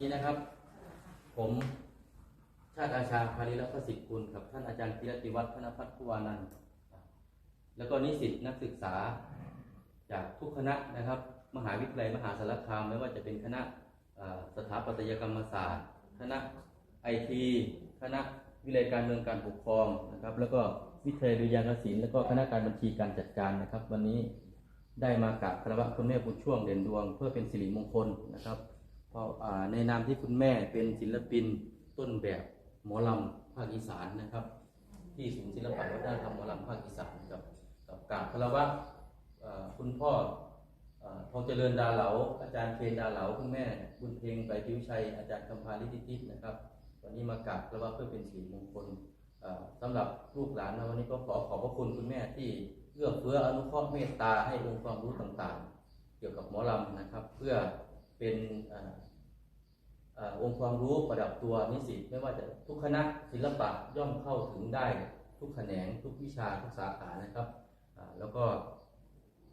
นี้นะครับ ผมชาติอาชาภาริรัตสิทธิ์กุลกับท่านอาจารย์กิรติวัฒน์ธนพัฒน์ผู้วานันท์แล้วก็นิสิตนักศึกษาจากทุกคณะนะครับ มหาวิทยาลัยมหาสารคามไม่ว่าจะเป็นคณะสถาปัตยกรรมศาสตร์ คณะไอทีคณะวิเลยการเมืองการปกครองนะครับ แล้วก็วิทยาลัยดุริยางคศิลป์แล้วก็คณะการบัญชีการจัดการนะครับ วันนี้ได้มากราบคารวะคุณแม่บุญช่วงเด่นดวง เพื่อเป็นสิริมงคลนะครับ เพราะในนามที่คุณแม่เป็นศิลปินต้นแบบหมอลำภาคอีสานนะครับ ที่ศูนย์ศิลปะวัฒนธรรมหมอลำภาคอีสานกับกับกาบคารวะอ่าคุณพ่ออ่าทองเจริญดาเหลา อาจารย์เคนดาเหลาคุณแม่บุญเพลงไปทิวชัย อาจารย์คำพาลิติตินะครับ วันนี้มากราบคารวะเพื่อเป็นสิริมงคลอ่าสำหรับลูกหลานนะวันนี้ก็ขอขอบพระคุณคุณแม่ที่เอื้อเฟื้ออนุเคราะห์เมตตาให้องค์ความรู้ต่างๆ เกี่ยวกับหมอลำนะครับ เพื่อ เป็นอ่าเอ่อองค์ความรู้ประดับตัวนิสิตไม่ว่าจะทุกคณะศิลปะย่อมเข้าถึงได้ทุกแขนงทุกวิชาทุกสาขานะครับอ่าแล้วก็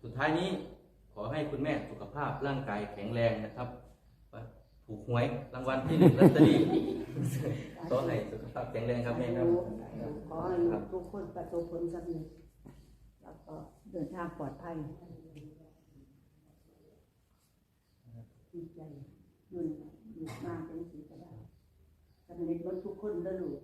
สุดท้ายนี้ขอให้คุณแม่สุขภาพร่างกายแข็งแรงนะครับถูกหวยรางวัลที่หนึ่งลอตเตอรี่ขอให้สุขภาพแข็งแรงครับแม่ครับขอให้ทุกคนประสบผลสำเร็จแล้วก็เดินทางปลอดภัย ดีใจนุ่นอยู่มาเป็นสีกระดาษสำเร็จรถทุกคนเด้อลูก